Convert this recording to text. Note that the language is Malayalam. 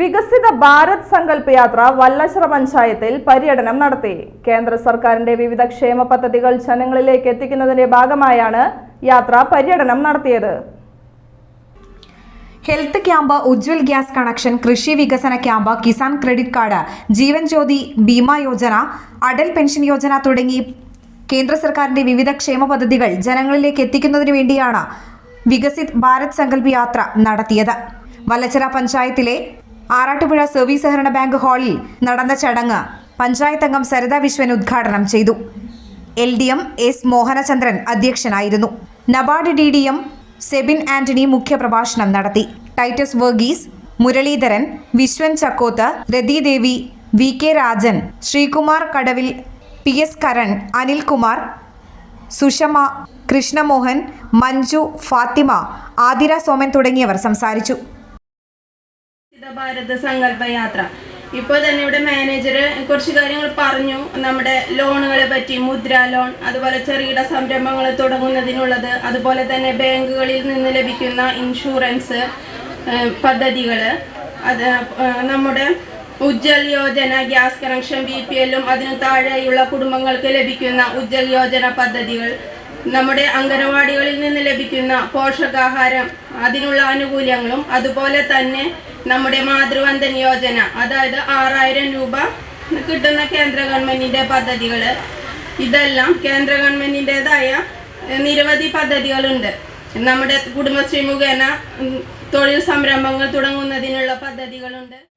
വികസിത ഭാരത് സങ്കല്പ് യാത്ര വല്ലശ്ര പഞ്ചായത്തിൽ പര്യടനം നടത്തി. കേന്ദ്ര സർക്കാരിന്റെ വിവിധ ക്ഷേമ പദ്ധതികൾ ജനങ്ങളിലേക്ക് എത്തിക്കുന്നതിന്റെ ഭാഗമായാണ് യാത്ര പര്യടനം നടത്തിയത്. Health camp Ujjwal gas connection കൃഷി വികസന camp Kisan credit card Jeevan Jyoti Bima Yojana Atal pension Yojana തുടങ്ങി കേന്ദ്ര സർക്കാരിന്റെ വിവിധ ക്ഷേമ പദ്ധതികൾ ജനങ്ങളിലേക്ക് എത്തിക്കുന്നതിന് വേണ്ടിയാണ് വികസിത് ഭാരത് സങ്കല്പ് യാത്ര നടത്തിയത്. വല്ലച്ചിറ പഞ്ചായത്തിലെ ആറാട്ടുപുഴ സർവീസ് സഹകരണ ബാങ്ക് ഹാളിൽ നടന്ന ചടങ്ങ് പഞ്ചായത്ത് അംഗം സരിത വിശ്വൻ ഉദ്ഘാടനം ചെയ്തു. L D M S Mohanachandran അധ്യക്ഷനായിരുന്നു. NABARD D D M Sebin Antony മുഖ്യപ്രഭാഷണം നടത്തി. Titus Varghese Muraleedharan Viswan Chakkoth Rathidevi V K Rajan Sreekumar Kadavil P S Karan Anilkumar Sushama Krishnamohan Manju Fathima Athira Soman തുടങ്ങിയവർ സംസാരിച്ചു. ഭാരത സങ്കല്പ യാത്ര. ഇപ്പോൾ തന്നെ ഇവിടെ മാനേജർ കുറച്ച് കാര്യങ്ങൾ പറഞ്ഞു. നമ്മുടെ ലോണുകളെ പറ്റി മുദ്ര ലോൺ അതുപോലെ ചെറുകിട സംരംഭങ്ങൾ തുടങ്ങുന്നതിനുള്ളത് അതുപോലെ തന്നെ ബാങ്കുകളിൽ നിന്ന് ലഭിക്കുന്ന ഇൻഷുറൻസ് പദ്ധതികൾ അത് നമ്മുടെ Ujjwal Yojana gas connection B P എല്ലും അതിനു താഴെയുള്ള കുടുംബങ്ങൾക്ക് ലഭിക്കുന്ന ഉജ്ജൽ യോജന പദ്ധതികൾ നമ്മുടെ അംഗനവാടികളിൽ നിന്ന് ലഭിക്കുന്ന പോഷകാഹാരം അതിനുള്ള ആനുകൂല്യങ്ങളും അതുപോലെ തന്നെ നമ്മുടെ മാതൃവന്ദൻ യോജന അതായത് ആറായിരം രൂപ കിട്ടുന്ന കേന്ദ്ര ഗവൺമെന്റിന്റെ പദ്ധതികൾ ഇതെല്ലാം കേന്ദ്ര ഗവൺമെന്റിന്റെതായ നിരവധി പദ്ധതികളുണ്ട്. നമ്മുടെ കുടുംബശ്രീ മുഖേന തൊഴിൽ സംരംഭങ്ങൾ തുടങ്ങുന്നതിനുള്ള പദ്ധതികളുണ്ട്.